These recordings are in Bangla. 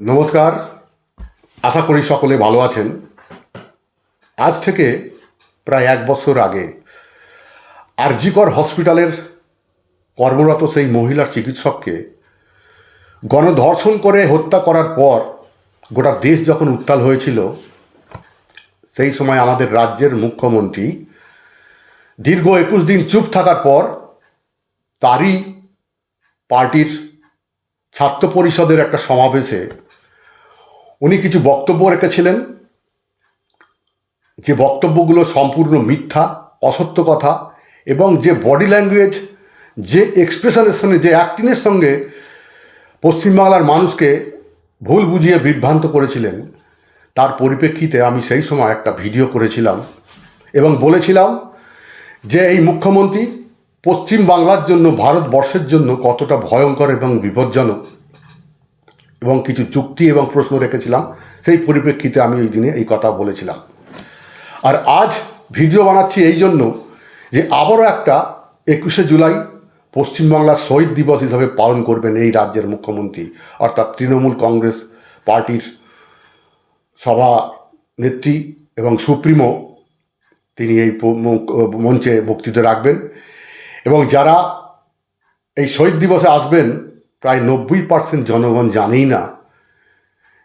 নমস্কার। আশা করি সকলে ভালো আছেন। আজ থেকে প্রায় এক বছর আগে আরজিকর হসপিটালের কর্মরত সেই মহিলা চিকিৎসককে গণধর্ষণ করে হত্যা করার পর গোটা দেশ যখন উত্তাল হয়েছিল, সেই সময় আমাদের রাজ্যের মুখ্যমন্ত্রী দীর্ঘ একুশ দিন চুপ থাকার পর তারই পার্টির ছাত্র পরিষদের একটা সমাবেশে উনি কিছু বক্তব্য রেখেছিলেন। যে বক্তব্যগুলো সম্পূর্ণ মিথ্যা, অসত্য কথা এবং যে বডি ল্যাঙ্গুয়েজ, যে এক্সপ্রেশনের সঙ্গে যে অ্যাক্টিংয়ের সঙ্গে পশ্চিমবাংলার মানুষকে ভুল বুঝিয়ে বিভ্রান্ত করেছিলেন, তার পরিপ্রেক্ষিতে আমি সেই সময় একটা ভিডিও করেছিলাম এবং বলেছিলাম যে এই মুখ্যমন্ত্রী পশ্চিম বাংলার জন্য, ভারতবর্ষের জন্য কতটা ভয়ঙ্কর এবং বিপজ্জনক এবং কিছু চুক্তি এবং প্রশ্ন রেখেছিলাম, সেই পরিপ্রেক্ষিতে আমি ওই দিনে এই কথা বলেছিলাম। আর আজ ভিডিও বানাচ্ছি এই জন্য যে আবারও একটা একুশে জুলাই পশ্চিমবাংলার শহীদ দিবস হিসাবে পালন করবেন এই রাজ্যের মুখ্যমন্ত্রী, অর্থাৎ তৃণমূল কংগ্রেস পার্টির সভা নেত্রী এবং সুপ্রিমো, তিনি এই মঞ্চে বক্তৃতা রাখবেন। এবং যারা এই শহীদ দিবসে আসবেন, প্রায় নব্বই পার্সেন্ট জনগণ জানেই না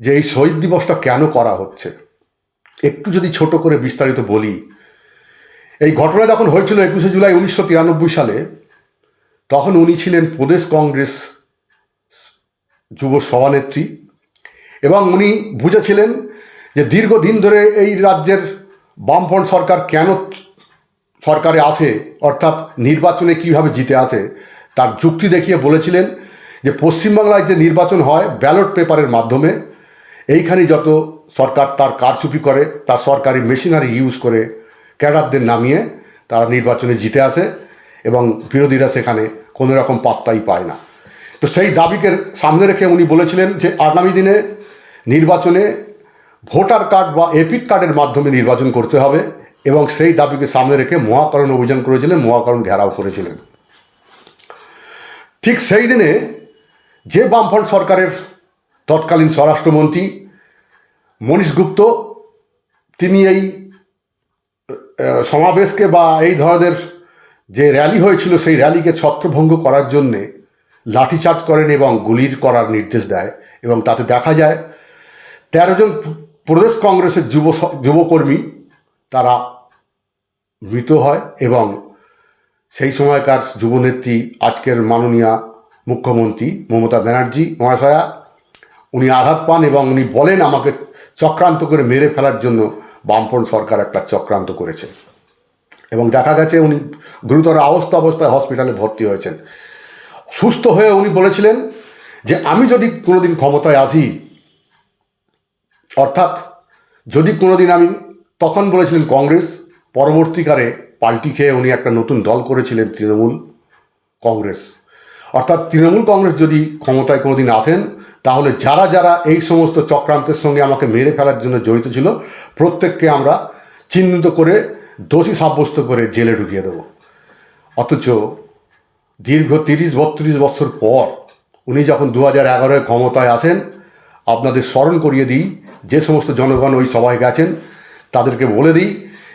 যে এই শহীদ দিবসটা কেন করা হচ্ছে। একটু যদি ছোট করে বিস্তারিত বলি, এই ঘটনা যখন হয়েছিল একুশে জুলাই উনিশশো তিরানব্বই সালে, তখন উনি ছিলেন প্রদেশ কংগ্রেস যুব সভানেত্রী এবং উনি বুঝেছিলেন যে দীর্ঘদিন ধরে এই রাজ্যের বামফ্রন্ট সরকার কেন সরকারে আসে, অর্থাৎ নির্বাচনে কীভাবে জিতে আসে, তার যুক্তি দেখিয়ে বলেছিলেন যে পশ্চিমবাংলায় যে নির্বাচন হয় ব্যালট পেপারের মাধ্যমে এইখানে যত সরকার তার কারচুপি করে তার সরকারি মেশিনারি ইউজ করে ক্যাডারদের নামিয়ে তারা নির্বাচনে জিতে আসে এবং বিরোধীরা সেখানে কোনো রকম পাত্তাই পায় না। তো সেই দাবিকে সামনে রেখে উনি বলেছিলেন যে আগামী দিনে নির্বাচনে ভোটার কার্ড বা এপিক কার্ডের মাধ্যমে নির্বাচন করতে হবে। এবং সেই দাবিকে সামনে রেখে মহাকরণ অভিযান করেছিলেন, মহাকরণ ঘেরাও করেছিলেন। ঠিক সেই দিনে যে বামফ্রন্ট সরকারের তৎকালীন স্বরাষ্ট্রমন্ত্রী মনীষ গুপ্ত, তিনি এই সমাবেশকে বা এই ধরনের যে র্যালি হয়েছিল, সেই র্যালিকে ছত্রভঙ্গ করার জন্যে লাঠিচার্জ করেন এবং গুলির করার নির্দেশ দেয় এবং তাতে দেখা যায়, তেরো জন প্রদেশ কংগ্রেসের যুব যুবকর্মী তারা মৃত হয় এবং সেই সময়কার যুবনেত্রী আজকের মাননীয়া মুখ্যমন্ত্রী মমতা ব্যানার্জি মহাশয়া, উনি আঘাত পান এবং উনি বলেন আমাকে চক্রান্ত করে মেরে ফেলার জন্য বামপন সরকার একটা চক্রান্ত করেছে। এবং দেখা গেছে উনি গুরুতর আহস্ত অবস্থায় হসপিটালে ভর্তি হয়েছেন। সুস্থ হয়ে উনি বলেছিলেন যে, আমি যদি কোনোদিন ক্ষমতায় আসি, অর্থাৎ যদি কোনোদিন আমি তখন বলেছিলেন কংগ্রেস, পরবর্তীকালে পাল্টি খেয়ে উনি একটা নতুন দল করেছিলেন তৃণমূল কংগ্রেস। অর্থাৎ তৃণমূল কংগ্রেস যদি ক্ষমতায় কোনোদিন আসেন, তাহলে যারা যারা এই সমস্ত চক্রান্তের সঙ্গে আমাকে মেরে ফেলার জন্য জড়িত ছিল, প্রত্যেককে আমরা চিহ্নিত করে, দোষী সাব্যস্ত করে জেলে ঢুকিয়ে দেবো। অথচ দীর্ঘ তিরিশ, বত্রিশ বছর পর উনি যখন দু হাজার এগারোয় ক্ষমতায় আসেন, আপনাদের স্মরণ করিয়ে দিই, যে সমস্ত জনগণ ওই সভায় গেছেন তাদেরকে বলে দিই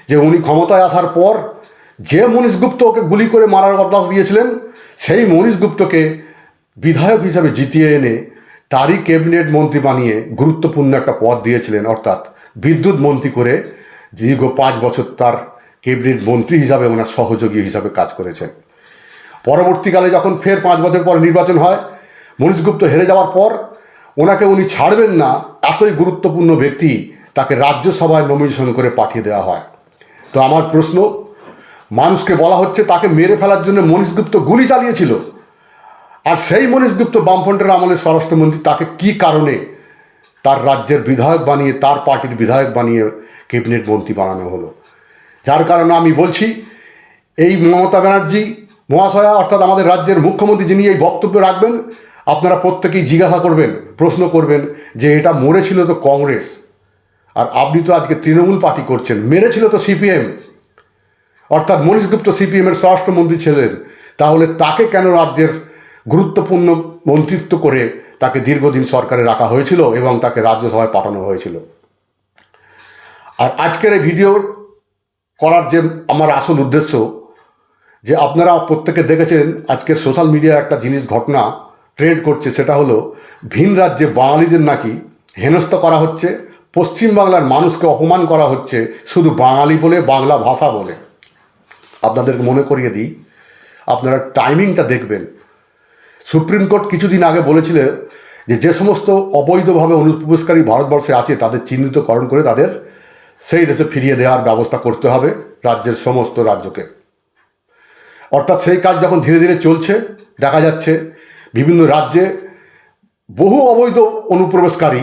যে উনি ক্ষমতায় আসার পর যে মনীষ গুপ্ত ওকে গুলি করে মারার অভ্যাস দিয়েছিলেন, সেই মনীষ গুপ্তকে বিধায়ক হিসাবে জিতিয়ে এনে তারই ক্যাবিনেট মন্ত্রী বানিয়ে গুরুত্বপূর্ণ একটা পদ দিয়েছিলেন, অর্থাৎ বিদ্যুৎ মন্ত্রী করে দীর্ঘ পাঁচ বছর তার ক্যাবিনেট মন্ত্রী হিসাবে, ওনার সহযোগী হিসাবে কাজ করেছেন। পরবর্তীকালে যখন ফের পাঁচ বছর পর নির্বাচন হয়, মনীষ গুপ্ত হেরে যাওয়ার পর ওনাকে উনি ছাড়বেন না, এতই গুরুত্বপূর্ণ ব্যক্তি তাকে রাজ্যসভায় নমিনেশন করে পাঠিয়ে দেওয়া হয়। তো আমার প্রশ্ন, মানুষকে বলা হচ্ছে তাকে মেরে ফেলার জন্য মনীষ গুপ্ত গুলি চালিয়েছিল। আর সেই মনীষ গুপ্ত বামফ্রন্টের আমলে স্বরাষ্ট্রমন্ত্রী তাকে কি কারণে তার রাজ্যের বিধায়ক বানিয়ে, তার পার্টির বিধায়ক বানিয়ে ক্যাবিনেট মন্ত্রী বানানো হলো? যার কারণে আমি বলছি, এই মমতা ব্যানার্জি, মহাশয়া, অর্থাৎ আমাদের রাজ্যের মুখ্যমন্ত্রী যিনি এই বক্তব্য রাখবেন, আপনারা প্রত্যেকেই জিজ্ঞাসা করবেন, প্রশ্ন করবেন যে এটা মরেছিল তো কংগ্রেস। আর আপনি তো আজকে তৃণমূল পার্টি করছেন। মেরেছিল তো সিপিএম। অর্থাৎ মনীষ গুপ্ত সিপিএমের স্বরাষ্ট্রমন্ত্রী ছিলেন। তাহলে তাকে কেন রাজ্যের গুরুত্বপূর্ণ মন্ত্রিত্ব করে তাকে দীর্ঘদিন সরকারে রাখা হয়েছিল এবং তাকে রাজ্যসভায় পাঠানো হয়েছিল? আর আজকের এই ভিডিও করার যে আমার আসল উদ্দেশ্য, যে আপনারা প্রত্যেকে দেখেছেন আজকে সোশ্যাল মিডিয়ায় একটা জিনিস ঘটনা ট্রেন্ড করছে, সেটা হলো ভিন রাজ্যে বাঙালিদের নাকি হেনস্থা করা হচ্ছে পশ্চিমবাংলার মানুষকে অপমান করা হচ্ছে শুধু বাঙালি বলে, বাংলা ভাষা বলে। আপনাদেরকে মনে করিয়ে দিই, আপনারা টাইমিংটা দেখবেন। সুপ্রিম কোর্ট কিছুদিন আগে বলেছিল যে যে সমস্ত অবৈধভাবে অনুপ্রবেশকারী ভারতবর্ষে আছে, তাদের চিহ্নিতকরণ করে তাদের সেই দেশে ফিরিয়ে দেওয়ার ব্যবস্থা করতে হবে রাজ্যের সমস্ত রাজ্যকে। অর্থাৎ সেই কাজ যখন ধীরে ধীরে চলছে, দেখা যাচ্ছে বিভিন্ন রাজ্যে বহু অবৈধ অনুপ্রবেশকারী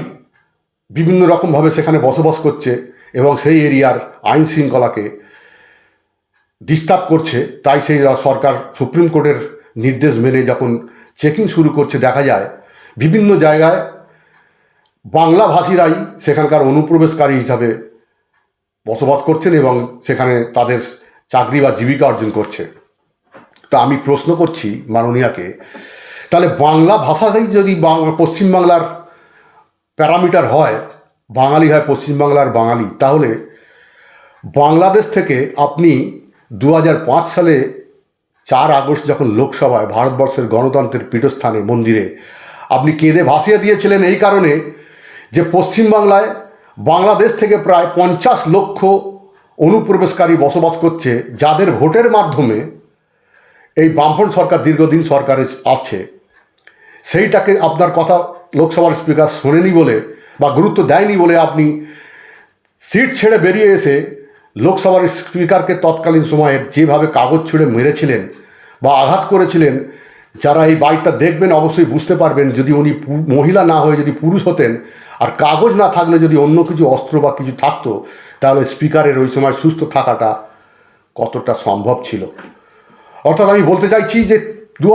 বিভিন্ন রকমভাবে সেখানে বসবাস করছে এবং সেই এরিয়ার আইন শৃঙ্খলাকে ডিস্টার্ব করছে, তাই সেই সরকার সুপ্রিম কোর্টের নির্দেশ মেনে যখন চেকিং শুরু করছে, দেখা যায় বিভিন্ন জায়গায় বাংলাভাষীরাই সেখানকার অনুপ্রবেশকারী হিসাবে বসবাস করছেন এবং সেখানে তাদের চাকরি বা জীবিকা অর্জন করছে। তা আমি প্রশ্ন করছি মাননীয়াকে, তাহলে বাংলা ভাষাতেই যদি পশ্চিমবাংলার প্যারামিটার হয় বাঙালি হয় পশ্চিমবাংলার বাঙালি, তাহলে বাংলাদেশ থেকে আপনি দু সালে চার আগস্ট যখন লোকসভায় ভারতবর্ষের গণতন্ত্রের পীঠস্থানে মন্দিরে আপনি কেঁদে ভাসিয়ে দিয়েছিলেন এই কারণে যে পশ্চিমবাংলায় বাংলাদেশ থেকে প্রায় পঞ্চাশ লক্ষ অনুপ্রবেশকারী বসবাস করছে, যাদের ভোটের মাধ্যমে এই বামফ্রন্ট সরকার দীর্ঘদিন সরকারে আসছে। সেইটাকে আপনার কথা লোকসভার স্পিকার শোনেনি বলে বা গুরুত্ব দেয়নি বলে আপনি সিট ছেড়ে বেরিয়ে এসে লোকসভার স্পিকারকে তৎকালীন সময়ে যেভাবে কাগজ ছুঁড়ে মেরেছিলেন বা আঘাত করেছিলেন, যারা এই বাইকটা দেখবেন অবশ্যই বুঝতে পারবেন যদি উনি মহিলা না হয়ে যদি পুরুষ হতেন আর কাগজ না থাকলে যদি অন্য কিছু অস্ত্র বা কিছু থাকতো, তাহলে স্পিকারের ওই সময় সুস্থ থাকাটা কতটা সম্ভব ছিল। অর্থাৎ আমি বলতে চাইছি যে দু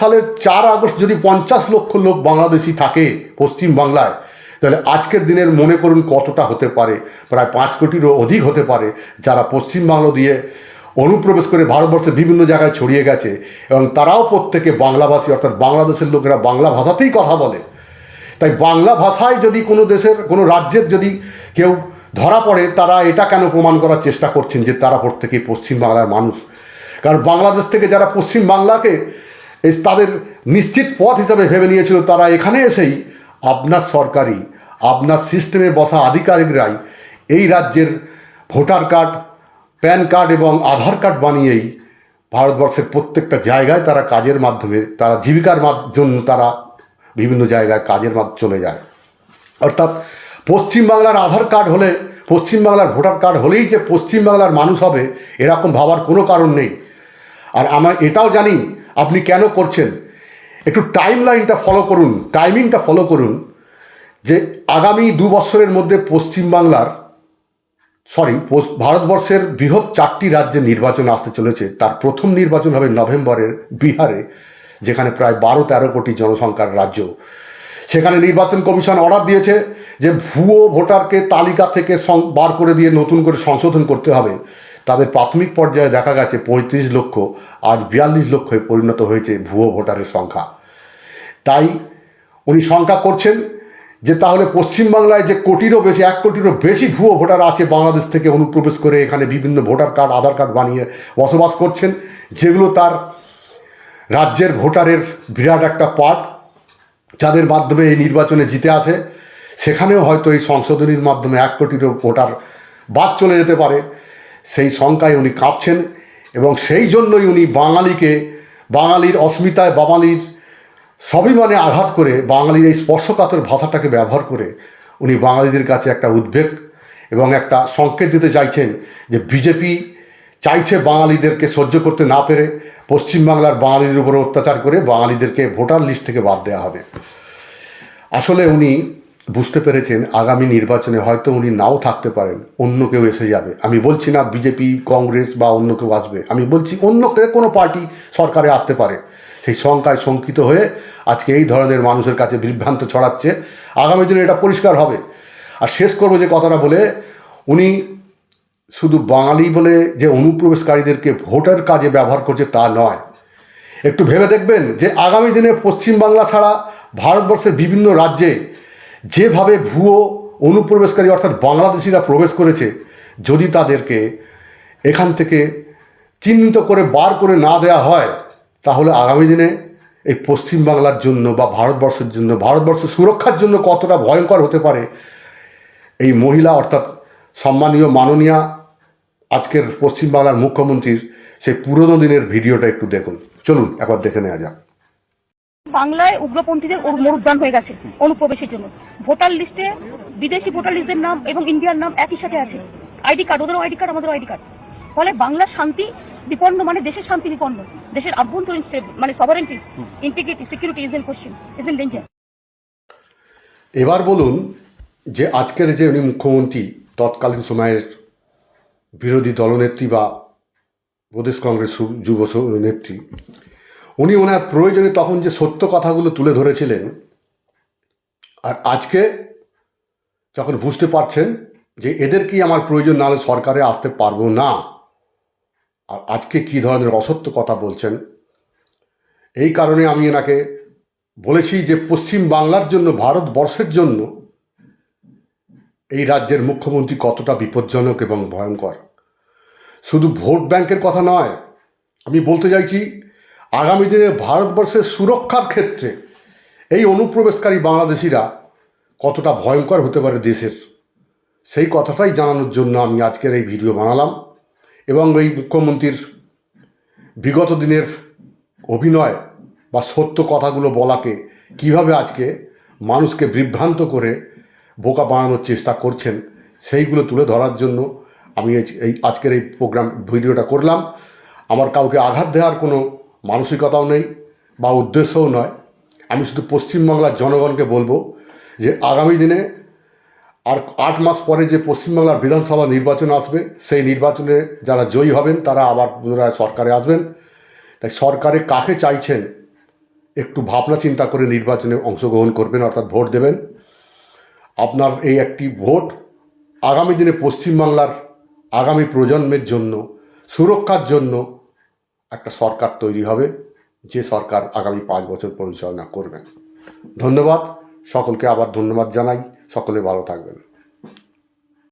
সালের চার আগস্ট যদি পঞ্চাশ লক্ষ লোক বাংলাদেশি থাকে পশ্চিম বাংলায়, তাহলে আজকের দিনের মনে করুন কতটা হতে পারে? প্রায় পাঁচ কোটিরও অধিক হতে পারে যারা পশ্চিমবাংলা দিয়ে অনুপ্রবেশ করে ভারতবর্ষের বিভিন্ন জায়গায় ছড়িয়ে গেছে এবং তারাও প্রত্যেকে বাংলাভাষী, অর্থাৎ বাংলাদেশের লোকেরা বাংলা ভাষাতেই কথা বলে। তাই বাংলা ভাষায় যদি কোনো দেশের, কোনো রাজ্যের যদি কেউ ধরা পড়ে, তারা এটা কেন প্রমাণ করার চেষ্টা করছেন যে তারা প্রত্যেকেই পশ্চিমবাংলার মানুষ? কারণ বাংলাদেশ থেকে যারা পশ্চিম বাংলাকে তাদের নিশ্চিত পথ হিসাবে ভেবে নিয়েছিল, তারা এখানে এসেই আপনার সরকারি আপনার সিস্টেমে বসা আধিকারিকরাই এই রাজ্যের ভোটার কার্ড, প্যান কার্ড এবং আধার কার্ড বানিয়েই ভারতবর্ষের প্রত্যেকটা জায়গায় তারা কাজের মাধ্যমে, তারা জীবিকার জন্য তারা বিভিন্ন জায়গায় কাজের মাধ্যমে চলে যায়। অর্থাৎ পশ্চিমবাংলার আধার কার্ড হলে পশ্চিমবাংলার ভোটার কার্ড হলেই যে পশ্চিমবাংলার মানুষ হবে, এরকম ভাবার কোনো কারণ নেই। আর আমার এটাও জানি আপনি কেন করছেন। একটু টাইম লাইনটা ফলো করুন টাইমিংটা ফলো করুন, যে আগামী দু বছরের মধ্যে পশ্চিমবাংলার সরি ভারতবর্ষের বৃহৎ চারটি রাজ্যে নির্বাচন আসতে চলেছে। তার প্রথম নির্বাচন হবে নভেম্বরের বিহারে, যেখানে প্রায় বারো তেরো কোটি জনসংখ্যার রাজ্য। সেখানে নির্বাচন কমিশন অর্ডার দিয়েছে যে ভুয়ো ভোটারকে তালিকা থেকে বার করে দিয়ে নতুন করে সংশোধন করতে হবে। তাদের প্রাথমিক পর্যায়ে দেখা গেছে পঁয়ত্রিশ লক্ষ, আজ বিয়াল্লিশ লক্ষে পরিণত হয়েছে ভুয়ো ভোটারের সংখ্যা। তাই উনি শঙ্কা করছেন যে তাহলে পশ্চিমবাংলায় যে কোটিরও বেশি, এক কোটিরও বেশি ভুয়ো ভোটার আছে বাংলাদেশ থেকে অনুপ্রবেশ করে এখানে বিভিন্ন ভোটার কার্ড, আধার কার্ড বানিয়ে বসবাস করছেন, যেগুলো তার রাজ্যের ভোটারের বিরাট একটা পার্ট, যাদের মাধ্যমে এই নির্বাচনে জিতে আসে। সেখানেও হয়তো এই সংশোধনীর মাধ্যমে এক কোটিরও ভোটার বাদ চলে যেতে পারে। সেই শঙ্কায় উনি কাঁপছেন এবং সেই জন্যই উনি বাঙালিকে, বাঙালির অস্মিতায়, বাঙালির স্বাভিমানে আঘাত করে বাঙালির এই স্পর্শকাতর ভাষাটাকে ব্যবহার করে উনি বাঙালিদের কাছে একটা উদ্বেগ এবং একটা সংকেত দিতে চাইছেন যে বিজেপি চাইছে বাঙালিদেরকে সহ্য করতে না পেরে পশ্চিমবাংলার বাঙালিদের উপরে অত্যাচার করে বাঙালিদেরকে ভোটার লিস্ট থেকে বাদ দেওয়া হবে। আসলে উনি বুঝতে পেরেছেন, আগামী নির্বাচনে হয়তো উনি নাও থাকতে পারেন, অন্য কেউ এসে যাবে। আমি বলছি না বিজেপি, কংগ্রেস বা অন্য কেউ আসবে। আমি বলছি অন্য কোনো পার্টি সরকারে আসতে পারে। সেই শঙ্কায় শঙ্কিত হয়ে আজকে এই ধরনের মানুষের কাছে বিভ্রান্ত ছড়াচ্ছে। আগামী দিনে এটা পরিষ্কার হবে। আর শেষ করব যে কথাটা বলে, উনি শুধু বাঙালি বলে যে অনুপ্রবেশকারীদেরকে ভোটার কাজে ব্যবহার করছে তা নয়। একটু ভেবে দেখবেন যে আগামী দিনে পশ্চিমবাংলা ছাড়া ভারতবর্ষের বিভিন্ন রাজ্যে যেভাবে ভুয়ো অনুপ্রবেশকারী অর্থাৎ বাংলাদেশিরা প্রবেশ করেছে, যদি তাদেরকে এখান থেকে চিহ্নিত করে বার করে না দেওয়া হয়, তাহলে আগামী দিনে এই পশ্চিমবাংলার জন্য বা ভারতবর্ষের জন্য, ভারতবর্ষের সুরক্ষার জন্য কতটা ভয়ঙ্কর হতে পারে, এই মহিলা অর্থাৎ সম্মানীয় মাননীয়া আজকের পশ্চিমবাংলার মুখ্যমন্ত্রীর সেই পুরোনো দিনের ভিডিওটা একটু দেখুন। চলুন, একবার দেখে নেওয়া যাক। বাংলায় উগ্রপন্থীদের মরুদ্যান হয়ে গেছে অনুপ্রবেশের জন্য। ভোটার লিস্টে বিদেশি ভোটার লিস্টের নাম এবং ইন্ডিয়ার নাম একই সাথে আছে। আইডি কার্ড, ওদেরও আইডি কার্ড আমাদের আইডি কার্ড। ফলে বাংলার শান্তি বিপন্ন মানে দেশের শান্তি বিপন্ন। দেশের আভ্যন্তরীণ মানে sovereignty integrity security is in question is in danger এবার বলুন যে আজকের যে উনি মুখ্যমন্ত্রী, তৎকালীন সময়ের বিরোধী দলনেত্রী বা প্রদেশ কংগ্রেস যুব নেত্রী উনি ওনার প্রয়োজনে তখন যে সত্য কথাগুলো তুলে ধরেছিলেন, আর আজকে যখন বুঝতে পারছেন যে এদেরকেই আমার প্রয়োজন, নাহলে সরকারে আসতে পারব না। আর আজকে কী ধরনের অসত্য কথা বলছেন? এই কারণে আমি এনাকে বলেছি যে পশ্চিম বাংলার জন্য, ভারতবর্ষের জন্য এই রাজ্যের মুখ্যমন্ত্রী কতটা বিপজ্জনক এবং ভয়ঙ্কর। শুধু ভোট ব্যাংকের কথা নয়, আমি বলতে চাইছি আগামী দিনে ভারতবর্ষের সুরক্ষার ক্ষেত্রে এই অনুপ্রবেশকারী বাংলাদেশিরা কতটা ভয়ঙ্কর হতে পারে দেশের? সেই কথাটাই জানানোর জন্য আমি আজকের এই ভিডিও বানালাম এবং এই মুখ্যমন্ত্রীর বিগত দিনের অভিনয় বা সত্য কথাগুলো বলাকে কীভাবে আজকে মানুষকে বিভ্রান্ত করে বোকা বানানোর চেষ্টা করছেন, সেইগুলো তুলে ধরার জন্য আমি এই- আজকের এই প্রোগ্রাম ভিডিওটা করলাম। আমার কাউকে আঘাত দেওয়ার কোনো মানসিকতাও নেই বা উদ্দেশ্যও নয়। আমি শুধু পশ্চিমবাংলার জনগণকে বলব যে আগামী দিনে আর আট মাস পরে যে পশ্চিমবাংলার বিধানসভা নির্বাচন আসবে, সেই নির্বাচনে যারা জয়ী হবেন, তারা আবার পুনরায় সরকারে আসবেন। তাই সরকারে কাকে চাইছেন একটু ভাবনা চিন্তা করে নির্বাচনে অংশগ্রহণ করবেন, অর্থাৎ ভোট দেবেন। আপনার এই একটি ভোট আগামী দিনে পশ্চিমবাংলার আগামী প্রজন্মের জন্য, সুরক্ষার জন্য একটা সরকার তৈরি হবে, যে সরকার আগামী পাঁচ বছর পরিচালনা করবেন ধন্যবাদ, সকলকে আবার ধন্যবাদ জানাই, সকলে ভালো থাকবেন।